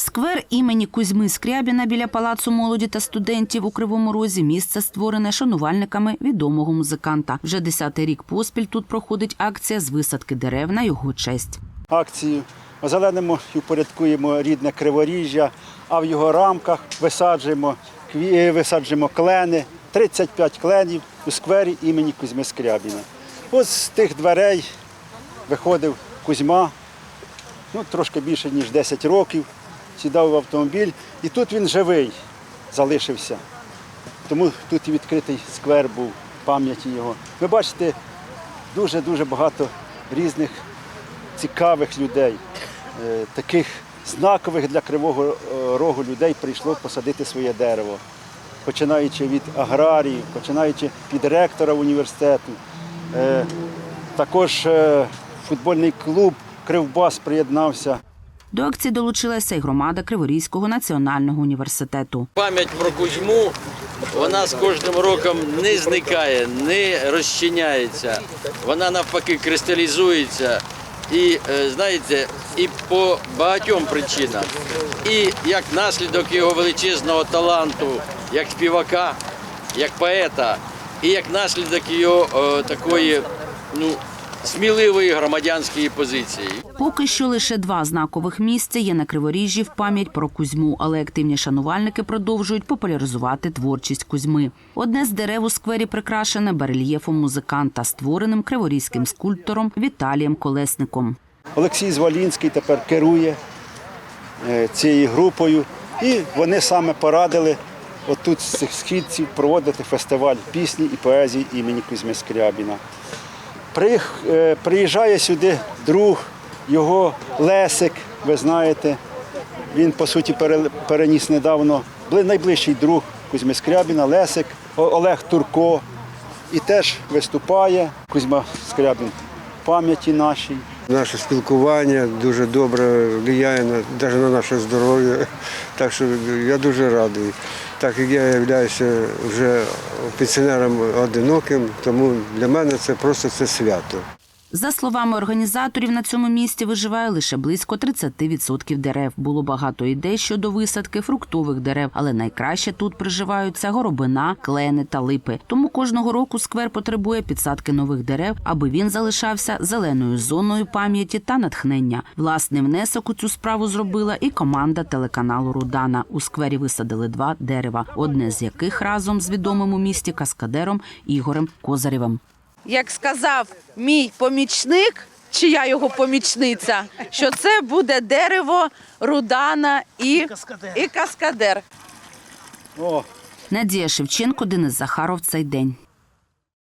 Сквер імені Кузьми Скрябіна біля палацу молоді та студентів у Кривому Розі місце створене шанувальниками відомого музиканта. Вже десятий рік поспіль тут проходить акція з висадки дерев на його честь. акцію. Озеленимо і упорядкуємо рідне криворіжжя, а в його рамках висаджуємо, е, висаджуємо клени, 35 кленів у сквері імені Кузьми Скрябіна. Ось з тих дверей виходив Кузьма, ну, трошки більше, ніж 10 років, сідав в автомобіль, і тут він живий залишився. Тому тут і відкритий сквер був пам'яті його. Ви бачите, дуже-дуже багато різних цікавих людей, е, таких знакових для Кривого е, Рогу людей прийшло посадити своє дерево. Починаючи від аграріїв, починаючи від ректора університету. Е, Також футбольний клуб Кривбас приєднався. До акції долучилася й громада Криворізького національного університету. Пам'ять про Кузьму вона з кожним роком не зникає, не розчиняється. Вона навпаки кристалізується. І е, знаєте, і по багатьом причинам. І як наслідок його величезного таланту, як співака, як поета, і як наслідок його е, такої ну, сміливої громадянської позиції. Поки що лише два знакових місця є на Криворіжжі в пам'ять про Кузьму, але активні шанувальники продовжують популяризувати творчість Кузьми. Одне з дерев у сквері прикрашене барельєфом музиканта, створеним криворізьким скульптором Віталієм Колесником. Олексій Звалінський тепер керує е, цією групою. І вони саме порадили отут з цих східців проводити фестиваль пісні і поезії імені Кузьми Скрябіна. Е, Приїжджає сюди друг, його Лесик, ви знаєте. Він, по суті, переніс недавно найближчий друг Кузьми Скрябіна, Лесик, Олег Турко. І теж виступає Кузьма Скрябін в пам'яті нашій. Наше спілкування дуже добре впливає на, навіть на наше здоров'я. Так що я дуже радий. Так як я являюся вже пенсіонером одиноким, тому для мене це просто це свято. За словами організаторів, на цьому місці виживає лише близько 30% дерев. Було багато ідей щодо висадки фруктових дерев, але найкраще тут приживаються горобина, клени та липи. Тому кожного року сквер потребує підсадки нових дерев, аби він залишався зеленою зоною пам'яті та натхнення. Власний внесок у цю справу зробила і команда телеканалу Рудана. У сквері висадили два дерева, одне з яких разом з відомим у місті каскадером Ігорем Козарєвим. Як сказав мій помічник, чи я його помічниця, що це буде дерево, рудана і, і каскадер. О, Надія Шевченко, Денис Захаров. Цей день.